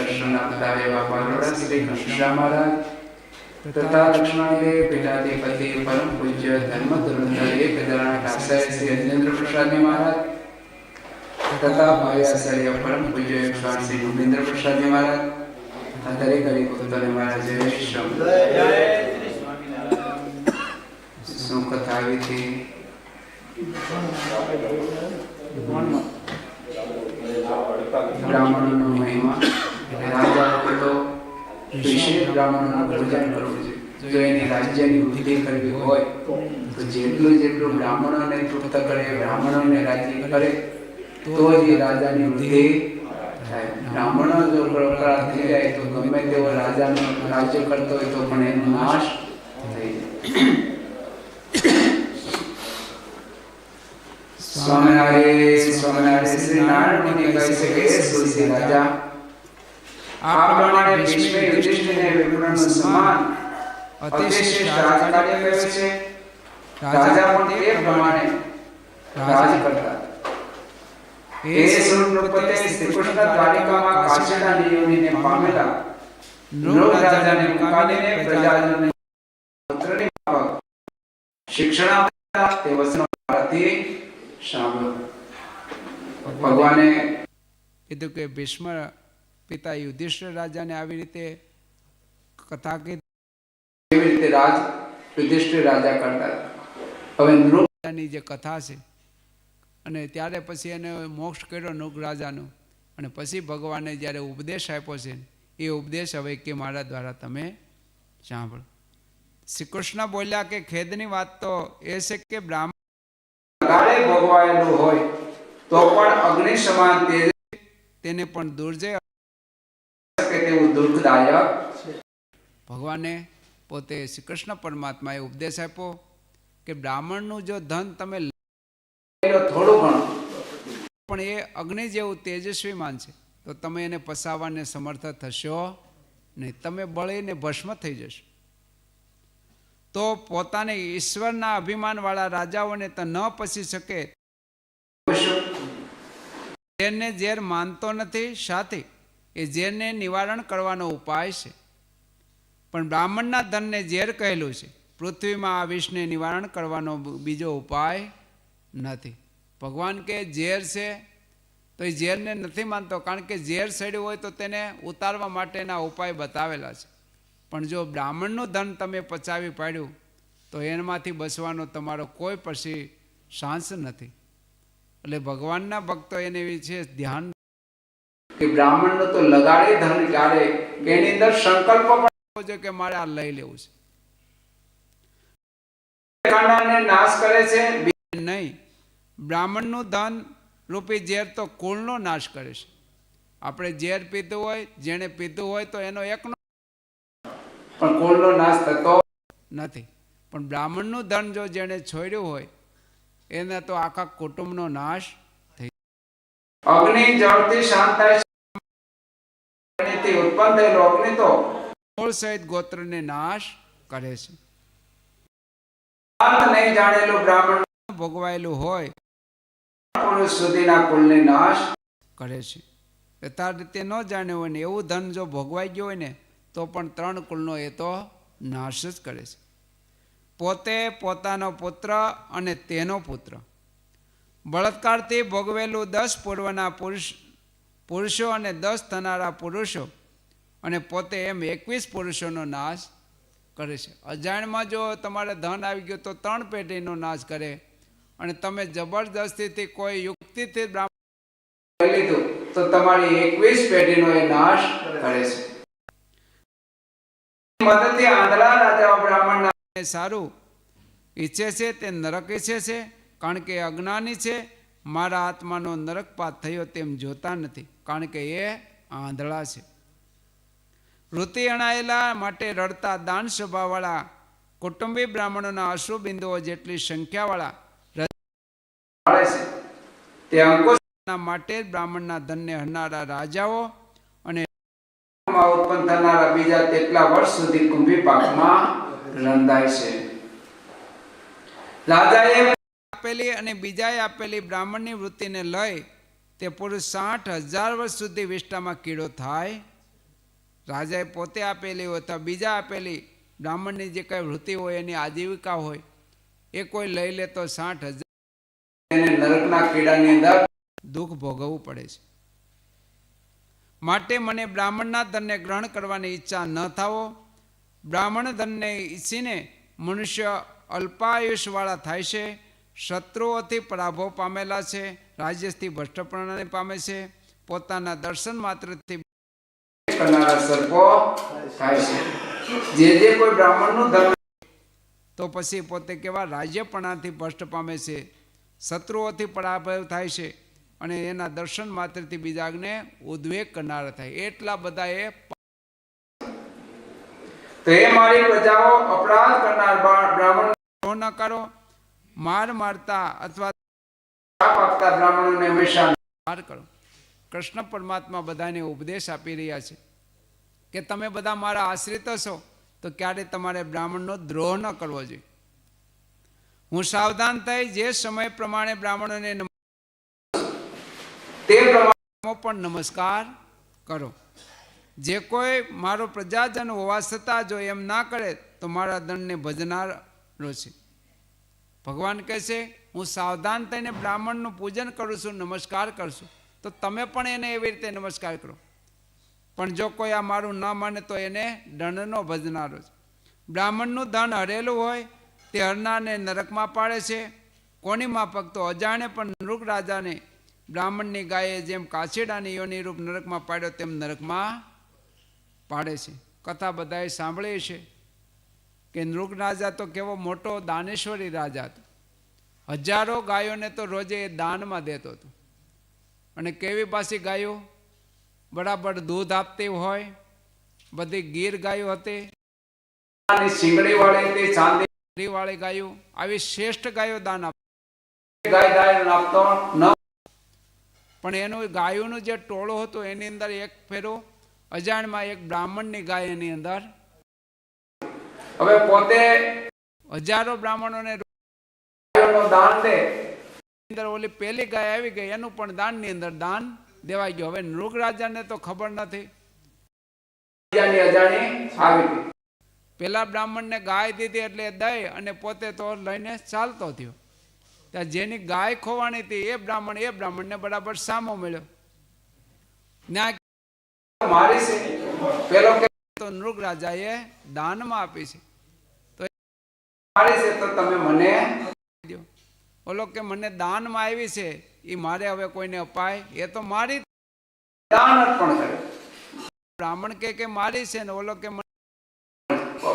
દર્શન આપતા એવા પીઠાધિપતિ પરમ પૂજ્ય ધર્મ એક હજારના કાસાય શ્રી અજેન્દ્ર પ્રસાદજી મહારાજ તથા ભાઈ પરમ પૂજ્ય સ્વામી શ્રી ભૂપેન્દ્ર પ્રસાદજી મહારાજ આ દરેક હરિભક્તોને મારા જય શ્રી શું કથા આવી મહિમા રાજાઓએ તો વિશેષ બ્રાહ્મણોનું પૂજન કરવું જો એની રાજ્યની વૃદ્ધિ કરવી હોય તો જેટલું જેટલું બ્રાહ્મણોને તૃપ્ત કરે બ્રાહ્મણોને રાજી કરે તો જ એ રાજાની વૃદ્ધિ થાય. બ્રાહ્મણો જો બળકરા થઈ જાય તો ગમે તેવો રાજાનો રાજ્ય કરતો હોય તો પણ એનો નાશ થઈ જાય. સ્વામિનારાયણ સ્વામિનારાયણ શ્રી નારાયણ મુનિ કહે છે કે રાજા આ પ્રમાણે ભીષ્મે યુધિષ્ઠિરને વિપ્રનું સન્માન અતિશ્રેષ્ઠ રાજકાર્ય કરે છે. રાજા પણ તે પ્રમાણે રાજ કરતા. એ સુરનૃપતે શ્રીકૃષ્ણ દ્વારિકામાં કાશીના નિયોગીને પામેલા નૃપ રાજાને મુકાવીને પ્રજાજનને મંત્રની શિક્ષણ તે વચનો ભારતી સાંભળો. ભગવાને કીધું કે ભીષ્મ પિતા યુધિષ્ઠિર રાજાને આવી રીતે કથા કીધી. રીતે રાજ યુધિષ્ઠિર રાજા કરતા હવે નૃપની જે કથા છે અને ત્યારે પછી એને મોક્ષ કર્યો નૃગ રાજાનો અને પછી ભગવાને જ્યારે ઉપદેશ આપ્યો છે એ ઉપદેશ હવે કે મારા દ્વારા તમે સાંભળો. શ્રી કૃષ્ણ બોલ્યા કે ખેદની વાત તો એ છે કે બ્રાહ્મણ ભોગવાયેલું હોય તો પણ અગ્નિ સમાન તેને પણ દુર્જય તેવું દુઃખદાયક? ભગવાને પોતે શ્રી કૃષ્ણ પરમાત્માએ ઉપદેશ આપ્યો કે બ્રાહ્મણનું જો ધન તમે થોડું ઘણું પણ એ અગ્નિ જેવું તેજસ્વીમાન છે. તો તમે એને પસાવવાને સમર્થ થશો નહીં. તમે બળીને ભસ્મ થઈ જશો. તો પોતાને ઈશ્વરના અભિમાનવાળા રાજાઓને તો ન પસી શકે. તેને ઝેર માનતો નથી. સાથી એ ઝેરને નિવારણ કરવાનો ઉપાય છે. પણ બ્રાહ્મણના ધનને ઝેર કહેલું છે. પૃથ્વીમાં આ વિષને નિવારણ કરવાનો બીજો ઉપાય નથી. ભગવાન કે ઝેર છે, તો એ ઝેરને નથી માનતો, કારણ કે ઝેર સડ્યું હોય તો તેને ઉતારવા માટેના ઉપાય બતાવેલા છે. પણ જો બ્રાહ્મણનું ધન તમે પચાવી પાડ્યું, તો એનામાંથી બચવાનો તમારો કોઈ પછી શાંસ નથી. એટલે ભગવાનના ભક્તો એને વિશે ધ્યાન કે બ્રાહ્મણનો તો લગાડે ધન ક્યારે? કે એની અંદર સંકલ્પ પણ છે કે મારે આ લઈ લેવું કાંડાને નાશ કરે છે છે નહીં. બ્રાહ્મણનું ધન રૂપી ઝેર તો કુળનો નાશ કરે છે. આપણે ઝેર પીધું હોય, જેણે પીધું હોય તો એનો એકનો પણ કુળનો નાશ થતો નથી. પણ બ્રાહ્મણનું ધન જો જેણે છોડ્યું હોય, એને તો આખા કુટુંબનો નાશ થઈ અગ્નિ જળથી શાંત થાય છે. અગ્નિથી ઉત્પન્ન થયેલો અગ્નિ તો મૂળ સહિત ગોત્રને નાશ કરે છે. નહીં જાણેલું બ્રાહ્મણ ભોગવાયેલું હોય પુરુષ સુધીના કુલને નાશ કરે છે. યથાર્થ રીતે ન જાણ્યું હોય ને એવું ધન જો ભોગવાઈ ગયું હોય ને તો પણ ત્રણ કુલનો એ તો નાશ જ કરે છે. પોતે પોતાનો પુત્ર અને તેનો પુત્ર. બળાત્કારથી ભોગવેલું દસ પૂર્વના પુરુષ પુરુષો અને દસ થનારા પુરુષો અને પોતે એમ એકવીસ પુરુષોનો નાશ કરે છે. અજાણમાં જો તમારે ધન આવી ગયું તો ત્રણ પેઢીનો નાશ કરે. અને તમે જબરદસ્તીથી કોઈ યુક્તિથી બ્રાહ્મણ લીધું તો તમારી એકવીસ પેઢીનો એ નાશ કરે છે. સારું. ઈચ્છે છે તે નરક ઈચ્છે છે, કારણ કે અજ્ઞાની છે. મારા આત્માનો નરકપાત થયો તેમ જોતા નથી, કારણ કે એ આંધળા છે. વૃત્તિ અણાયેલા માટે રડતા દાન સ્વભાવવાળા કુટુંબી બ્રાહ્મણોના અશ્રુબિંદુઓ જેટલી સંખ્યાવાળા તે અંકુશના માટે બ્રાહ્મણના ધનને હરનારા રાજાઓ અને ઉત્પન્ન થનારા બીજા તેટલા વર્ષ સુધી કુંભી પાકમાં રંધાય છે. રાજાએ આપેલી અને બીજાએ આપેલી બ્રાહ્મણની વૃત્તિને લઈ તે પુરુષ સાઠ હજાર વર્ષ સુધી વિષ્ટામાં કીડો થાય રાજાએ પોતે આપેલી હોય અથવા બીજા આપેલી બ્રાહ્મણની જે કંઈ વૃત્તિ હોય, એની આજીવિકા હોય, એ કોઈ લઈ લે તો સાઠ હજાર નરકના કીડાની અંદર દુઃખ ભોગવવું પડે છે. માટે મને બ્રાહ્મણના ધનને ગ્રહણ કરવાની ઈચ્છા ન થાવો બ્રાહ્મણ ધનને ઈચ્છીને મનુષ્ય અલ્પાયુષવાળા થાય છે, શત્રુઓથી પરાભવ પામેલા છે, રાજ્યથી ભ્રષ્ટપણાને પામે છે, પોતાના દર્શન માત્રથી કરનારા સર્પો થાય છે જે જે કોઈ બ્રાહ્મણનું ધર્મ તો પછી પોતે કેવા રાજ્યપણાથી ભ્રષ્ટ પામે છે, શત્રુઓથી પરાભવ થાય છે અને એના દર્શન માત્રથી બીજાને ઉદ્વેગ કરનારા થાય. એટલા બધા એ તો એ મારી પ્રજાઓ અપરાધ કરનાર બ્રાહ્મણ ન કરો માર મારતા અથવા પાપ આપતા બ્રાહ્મણોને હંમેશા માર કરો. કૃષ્ણ પરમાત્મા બધાને ઉપદેશ આપી રહ્યા છે. કે તમે બધા મારા આશ્રિત છો, તો ક્યારે તમારે બ્રાહ્મણનો દ્રોહ ન કરવો જોઈએ? હું સાવધાન થઈ જે સમય પ્રમાણે બ્રાહ્મણોને તે પ્રમાણે પણ નમસ્કાર કરો. જે કોઈ મારો પ્રજાજન હોવા છતાં જો એમ ના કરે, તો મારા દંડને ભજનારો છે. ભગવાન કહે છે, હું સાવધાન થઈને બ્રાહ્મણનું પૂજન કરું છું, નમસ્કાર કરશું. તો તમે પણ એને એવી રીતે નમસ્કાર કરો. પણ જો કોઈ આ મારું ન માને તો એને દંડનો ભજનારો છે. બ્રાહ્મણનું ધન હરેલું હોય, તે હરનારને નરકમાં પાડે છે. કોની માફક? તો અજાણે પણ નૃગ રાજાને બ્રાહ્મણની ગાયે જેમ કાછેડાની યોની રૂપ નરકમાં પાડ્યો, તેમ નરકમાં પાડે છે. કથા બધાએ સાંભળી છે કે નૃગ રાજા તો કેવો મોટો દાનેશ્વરી રાજા હતો. હજારો ગાયોને તો રોજે દાનમાં દેતો હતો. અને કેવી પાછી ગાયો? બરાબર દૂધ આપતી હોય બધી ગીર ગાયો હતી. શિંગડી વાળી તે ચાંદી વાળી ગાયો આવી શ્રેષ્ઠ ગાયો દાન આપતો ન પણ એનું ગાયોનું જે ટોળો હતો એની અંદર એક ફેરો અજાણમાં એક બ્રાહ્મણની ગાય એની અંદર. હવે પોતે હજારો બ્રાહ્મણોને દાન દે. અંદર ઓલી પહેલી ગાય આવી ગઈ એનું પણ દાનની અંદર દાન. દેવાઈ ગયો. હવે નૃગ રાજાને તો ખબર નથી. પેલા બ્રાહ્મણને ગાય દીધી એટલે દઈ અને પોતે તો લઈને ચાલતો થયો. ત્યાં જેની ગાય ખોવાની હતી એ બ્રાહ્મણ એ બ્રાહ્મણને બરાબર સામો મળ્યો. પેલો તો નૃગ રાજાએ દાનમાં આપી છે. મારી છે તો તમે મને. ઓલો કે મને દાનમાં આવી છે એ મારે હવે કોઈને અપાય? એ તો મારી દાન અર્પણ કરે. બ્રાહ્મણ કે કે મારી છે ને ઓલો કે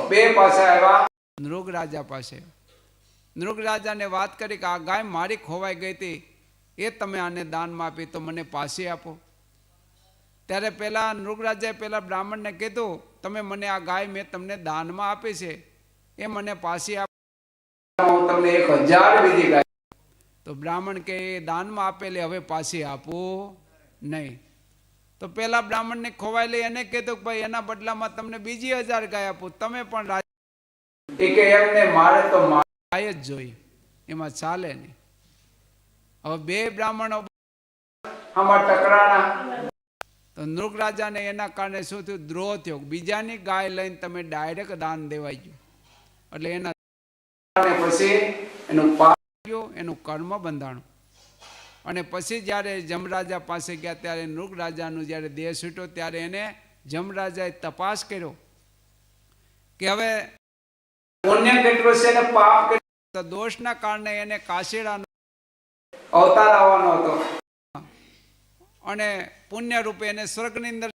બે પાસે આવ્યા. નૃગ રાજા પાસે. નૃગ રાજાને વાત કરી કે આ ગાય મારી ખોવાઈ ગઈ હતી. એ તમે આને દાનમાં આપી તો મને પાછી આપો. ત્યારે પેલા નૃગરાજાએ પહેલાં પેલા બ્રાહ્મણને કીધું તમે મને આ ગાય મેં તમને દાનમાં આપી છે. એ મને પાછી આપો. તમને એક હજાર બીજી ગાય તો બ્રાહ્મણ કે દાનમાં આપેલી, હવે પાછી આપું. નહીં. તો પેલા બ્રાહ્મણને ખોવાયેલી એને કીધું કે, ભાઈ, એના બદલામાં તમને બીજી હજાર ગાય આપું. તમે પણ મારે તો ગાય જ જોઈ. એમાં ચાલે નહીં. હવે બે બ્રાહ્મણો આમાં ટકરાણા. તો નૃગ રાજાને એના કારણે શું થયું? દ્રોહ થયો. બીજાની ગાય લઈને તમે ડાયરેક્ટ દાન દેવાઈ ગયું. એટલે એના પછી એનું ગયો એનું કર્મ બંધાણું. અને પછી જ્યારે જમરાજા પાસે ગયા, ત્યારે નૃગ રાજાનું જ્યારે દેહ છૂટ્યો, ત્યારે એને જમરાજાએ તપાસ કર્યો કે હવે દોષના કારણે એને કાશીડાનો અવતાર આવવાનો હતો. અને પુણ્ય રૂપે એને સ્વર્ગની અંદર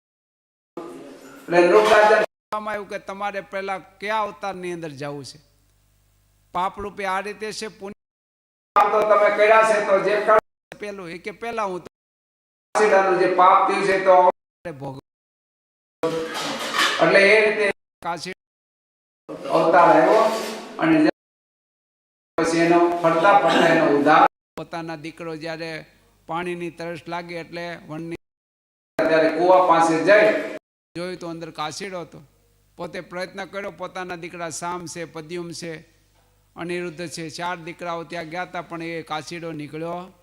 આવ્યું કે તમારે પહેલા કયા અવતારની અંદર જવું છે? પાપ રૂપે આ રીતે છે પુણ્ય તો તમે કર્યા છે તો જે પેલું એ કે પેલા હું કાશીડાનું જે પાપ થયું છે તો ભોગ એટલે એ રીતે કાશી અવતાર આવ્યો અને પછી એનો ફરતા ફરતા એનો ઉદ્ધાર પોતાના દીકરો જ્યારે પાણીની તરસ લાગે એટલે વનની ત્યારે કુવા પાસે જઈ જોયું તો અંદર કાશીડો હતો. પોતે પ્રયત્ન કર્યો પોતાના દીકરા શામ છે પદ્યુમ છે અનિરુદ્ધ છે. ચાર દીકરાઓ ત્યાં ગયા હતા, પણ એ કાશીડો નીકળ્યો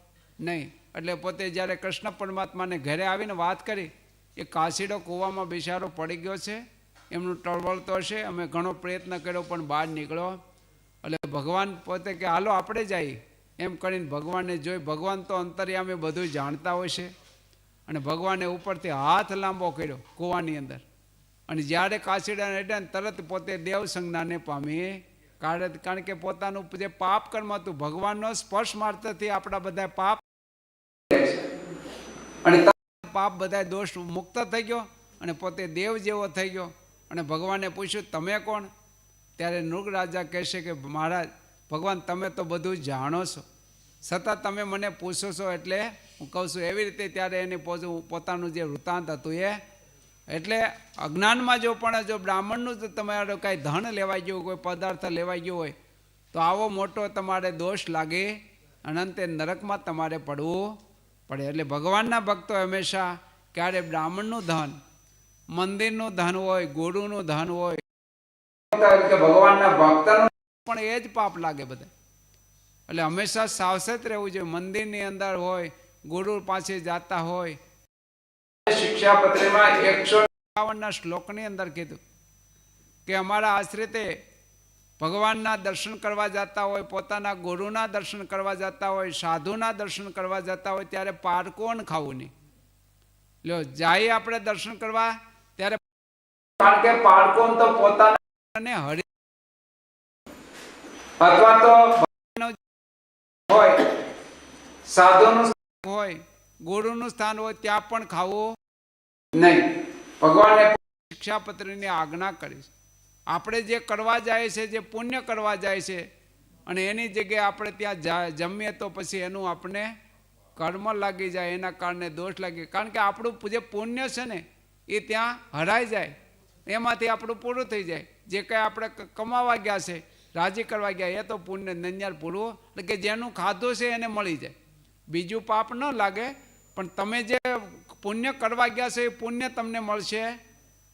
નહીં. એટલે પોતે જ્યારે કૃષ્ણ પરમાત્માને ઘરે આવીને વાત કરી એ કાશીડો કૂવામાં બિચારો પડી ગયો છે. એમનું ટળવળતો હશે, અમે ઘણો પ્રયત્ન કર્યો, પણ બહાર નીકળ્યો. એટલે ભગવાન પોતે કે, હાલો, આપણે જઈએ. એમ કરીને ભગવાનને જોઈ, ભગવાન તો અંતર્યામે બધું જાણતા હોય છે. અને ભગવાને ઉપરથી હાથ લાંબો કર્યો કૂવાની અંદર. અને જ્યારે કાશીડાને એટલે તરત પોતે દેવ સંજ્ઞાને પામી. કારણ કે પોતાનું જે પાપ કર્મ હતું, ભગવાનનો સ્પર્શ મારતાથી આપણા બધા પાપ અને પાપ બધા દોષ મુક્ત થઈ ગયો અને પોતે દેવ જેવો થઈ ગયો. અને ભગવાને પૂછ્યું, તમે કોણ? ત્યારે નૃગ રાજા કહેશે કે, મહારાજ, ભગવાન, તમે તો બધું જાણો છો. છતાં તમે મને પૂછો છો એટલે હું કહું છું. એવી રીતે ત્યારે એને પોતું પોતાનું જે વૃત્તાંત હતું એ એટલે અજ્ઞાનમાં જો પણ જો બ્રાહ્મણનું તો તમારે કાંઈ ધન લેવાઈ ગયું કોઈ પદાર્થ લેવાઈ ગયો હોય, તો આવો મોટો તમારે દોષ લાગે અનંતે નરકમાં તમારે પડવું પડે. એટલે ભગવાનના ભક્તો હંમેશા ક્યારે બ્રાહ્મણનું ધન, મંદિરનું ધન હોય ગુરુનું ધન હોય ભગવાનના ભક્તનું પણ એ જ પાપ લાગે બધા. એટલે હંમેશા સાવચેત રહેવું જોઈએ. મંદિરની અંદર હોય ગુરુ પાસે જાતા હોય શિક્ષાપત્રીમાં એકસો એકાવનના શ્લોકની અંદર કીધું કે અમારા આશ્રિતે ભગવાનના દર્શન કરવા જતા હોય, પોતાના ગુરુના દર્શન કરવા જતા હોય, સાધુના દર્શન કરવા જતા હોય, ત્યારે પારકોન ખાવું નહીં? લ્યો જાય આપણે દર્શન કરવા, ત્યારે કારણ કે પારકોન તો પોતાને હરી અથવા તો હોય, સાધુનું હોય, ગુરુનું સ્થાન હોય, ત્યાં પણ ખાવું નહીં. ભગવાને શિક્ષાપત્રની આજ્ઞા કરી છે. આપણે જે કરવા જાય છે, જે પુણ્ય કરવા જાય છે, અને એની જગ્યાએ આપણે ત્યાં જમીએ તો પછી એનું આપણે કર્મ લાગી જાય, એના કારણે દોષ લાગી કારણ કે આપણું જે પુણ્ય છે ને, એ ત્યાં હરાઈ જાય. એમાંથી આપણું પૂરું થઈ જાય. જે કંઈ આપણે કમાવા ગયા છે, રાજી કરવા ગયા, એ તો પુણ્ય નંજાર પૂરવો એટલે કે જેનું ખાધું છે એને મળી જાય. બીજું પાપ ન લાગે, પણ તમે જે પુણ્ય કરવા ગયા છે, એ પુણ્ય તમને મળશે.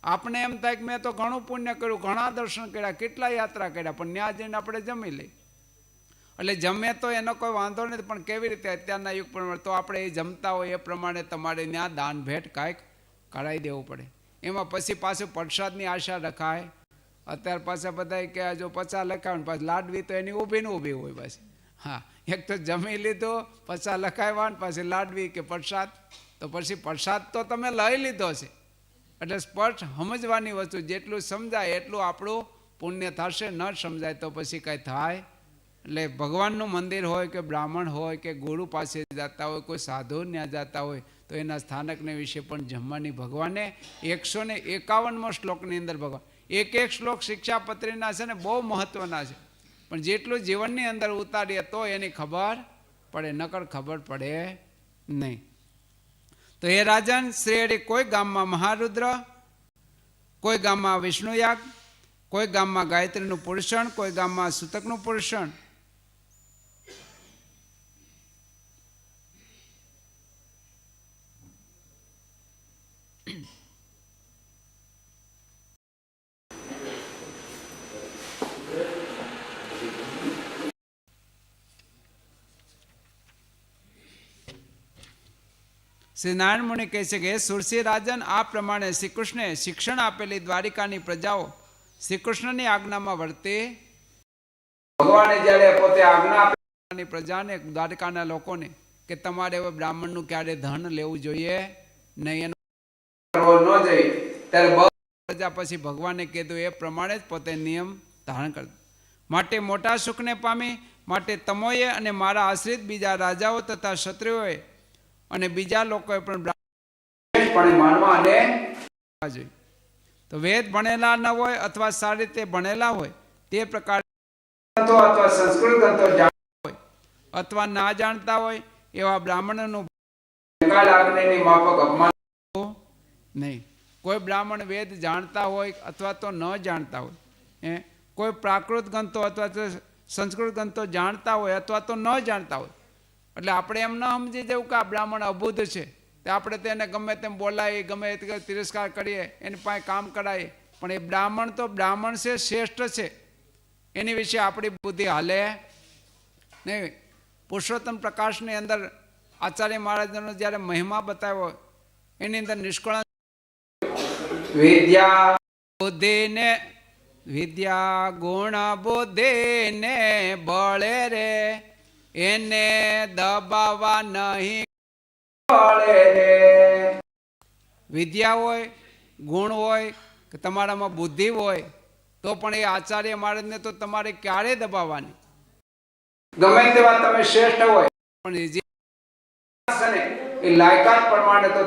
આપણે એમ થાય કે મેં તો ઘણું પુણ્ય કર્યું, ઘણા દર્શન કર્યા, કેટલા યાત્રા કર્યા, પણ ત્યાં જઈને આપણે જમી લઈ એટલે જમે તો એનો કોઈ વાંધો નથી, પણ કેવી રીતે અત્યારના યુગ પ્રમાણે તો આપણે એ જમતા હોય એ પ્રમાણે તમારે ત્યાં દાન ભેટ કાંઈક કરાવી દેવું પડે. એમાં પછી પાછું પ્રસાદની આશા રખાય. અત્યારે પાછા બધા કે જો પચાસ લખાવે પાછી લાડવી તો એની ઊભી ને ઊભી હોય પાછી. હા, એક તો જમી લીધો, પચાસ લખાવ્યા ને પાછી લાડવી કે પ્રસાદ. તો પછી પ્રસાદ તો તમે લઈ લીધો છે. એટલે સ્પષ્ટ સમજવાની વસ્તુ, જેટલું સમજાય એટલું આપણું પુણ્ય થશે, ન સમજાય તો પછી કાંઈ થાય. એટલે ભગવાનનું મંદિર હોય કે બ્રાહ્મણ હોય કે ગુરુ પાસે જતા હોય, કોઈ સાધુ ત્યાં જતા હોય, તો એના સ્થાનકને વિશે પણ જમવાની ભગવાને એકસો ને એકાવનમાં શ્લોકની અંદર ભગવાન, એક એક શ્લોક શિક્ષાપત્રીના છે ને બહુ મહત્ત્વના છે. પણ જેટલું જીવનની અંદર ઉતારીએ તો એની ખબર પડે, નકર ખબર પડે નહીં. તો એ રાજન, શ્રેયડે કોઈ ગામમાં મહારુદ્ર, કોઈ ગામમાં વિષ્ણુયાગ, કોઈ ગામમાં ગાયત્રીનું પુરુષણ, કોઈ ગામમાં સૂતકનું પુરુષણ. શ્રી નારાયણ મુનિ કહે છે કે સુરસી રાજન આ પ્રમાણે શ્રી કૃષ્ણે શિક્ષણ આપેલી દ્વારિકાની પ્રજાઓ શ્રી કૃષ્ણની આજ્ઞામાં વર્તે. ભગવાને જ્યારે પોતે આજ્ઞા આપી પ્રજાને, દ્વારિકાના લોકોને, કે તમારે હવે બ્રાહ્મણનું ક્યારે ધન લેવું જોઈએ? નહીં, એનો ન જોઈએ. ત્યારે પ્રજા પછી ભગવાને કીધું, એ પ્રમાણે જ પોતે નિયમ ધારણ કર. માટે મોટા સુખને પામી, માટે તમોએ અને મારા આશ્રિત બીજા રાજાઓ તથા ક્ષત્રિયોએ અને બીજા લોકોએ પણ પણ માનવા અને જોઈએ. તો વેદ ભણેલા ન હોય અથવા સારી રીતે ભણેલા હોય તે પ્રકાર અથવા સંસ્કૃત જાણ અથવા ના જાણતા હોય એવા બ્રાહ્મણનું માફક અપમાન નહીં. કોઈ બ્રાહ્મણ વેદ જાણતા હોય અથવા તો ન જાણતા હોય હે? કોઈ પ્રાકૃત ગ્રંથો અથવા તો સંસ્કૃત ગ્રંથો જાણતા હોય અથવા તો ન જાણતા હોય એટલે આપણે એમ ન સમજી જવું કે આ બ્રાહ્મણ અબુદ્ધ છે. તો આપણે તેને ગમે તેમ બોલાવીએ, ગમે તે તિરસ્કાર કરીએ, એની પાસે કામ કરાવીએ. પણ એ બ્રાહ્મણ તો બ્રાહ્મણ છે, શ્રેષ્ઠ છે. એની વિશે આપણી બુદ્ધિ હાલે નહીં. પુરુષોત્તમ પ્રકાશની અંદર આચાર્ય મહારાજનો જ્યારે મહિમા બતાવ્યો, એની અંદર નિષ્કળ વિદ્યા બુદ્ધિને, વિદ્યા ગુણ બુદ્ધિને બળે રે. એને દબાવવા નહીં. વિદ્યા હોય ગુણ હોય કે તમારામાં બુદ્ધિ હોય તો પણ એ આચાર્ય મહારાજને તો તમારે ક્યારે દબાવવાની? ગમે તેવા તમે શ્રેષ્ઠ હોય. પણ એ લાયકાત પ્રમાણે તો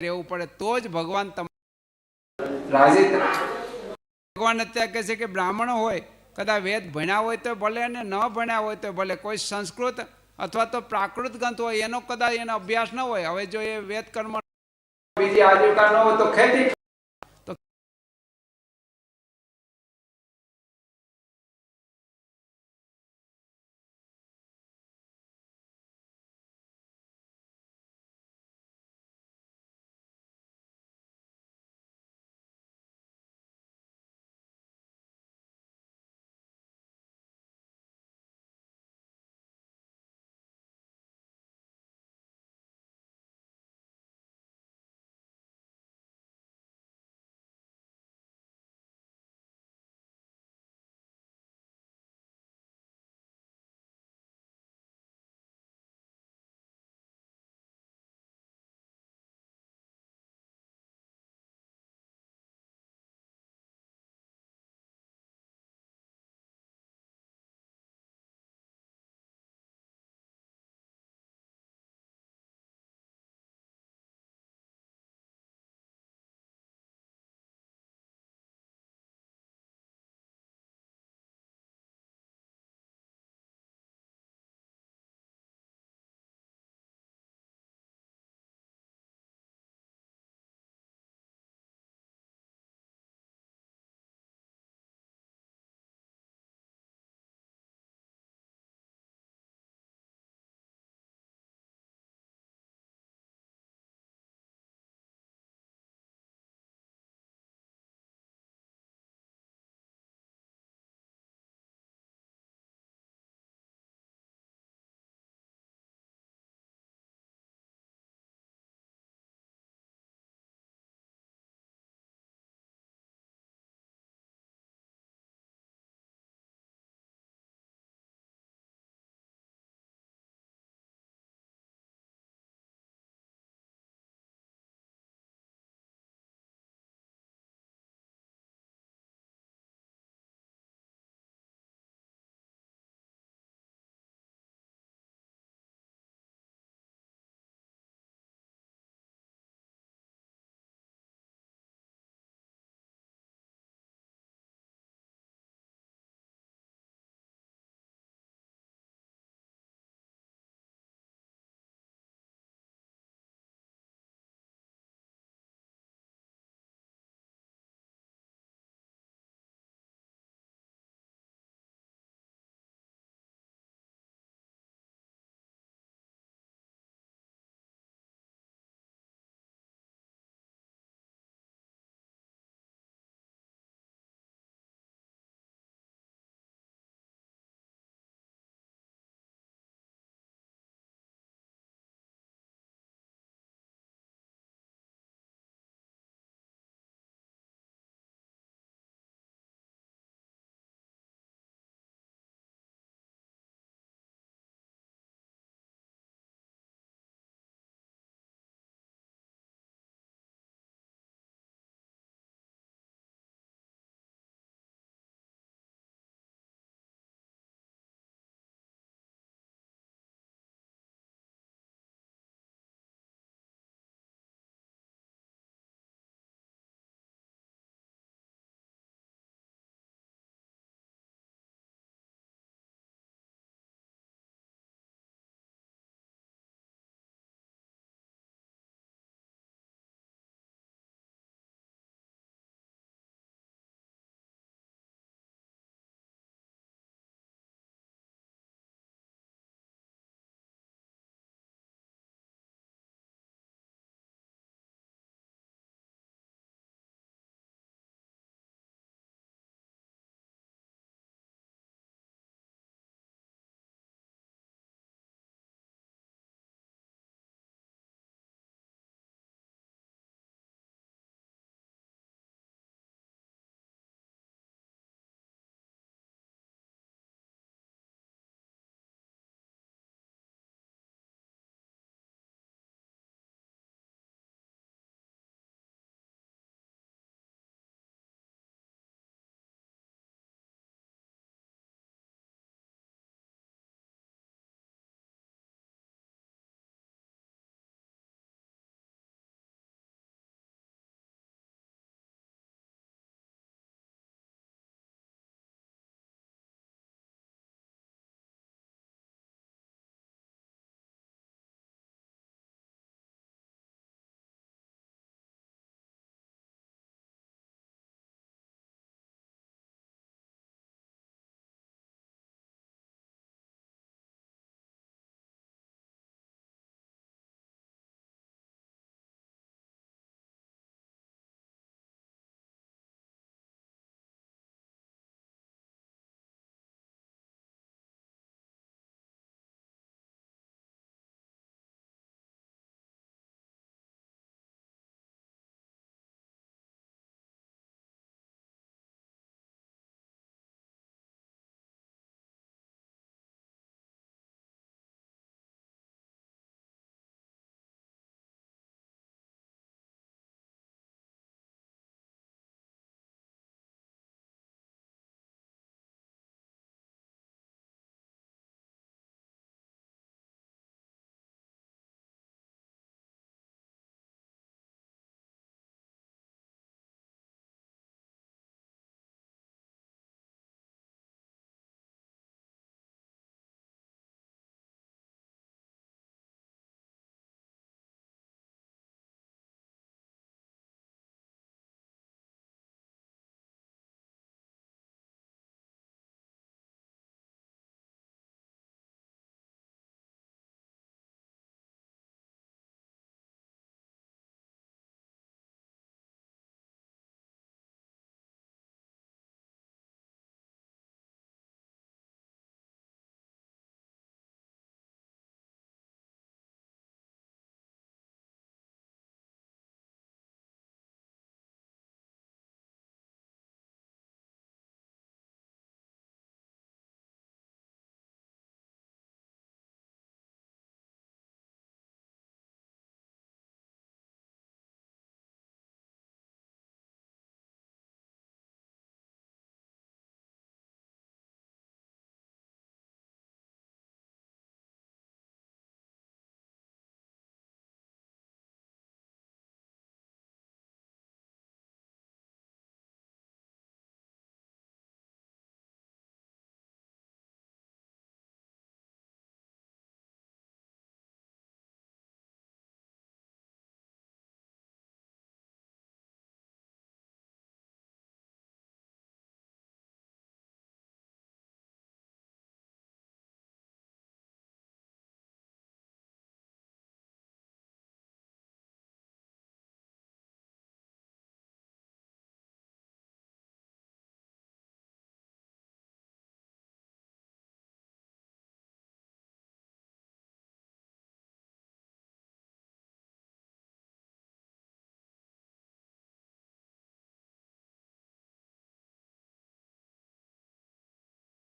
રહેવું પડે તો જ ભગવાન તમારે રાજી ભગવાન અત્યારે કહે છે કે બ્રાહ્મણ હોય કદાચ વેદ ભણ્યા હોય તો ભલે અને ન ભણ્યા હોય તો ભલે, કોઈ સંસ્કૃત અથવા તો પ્રાકૃત ગ્રંથ હોય, એનો કદાચ એનો અભ્યાસ ન હોય. હવે જો એ વેદ કર્મ બીજી આજીવિકા ન હોય તો ખેતી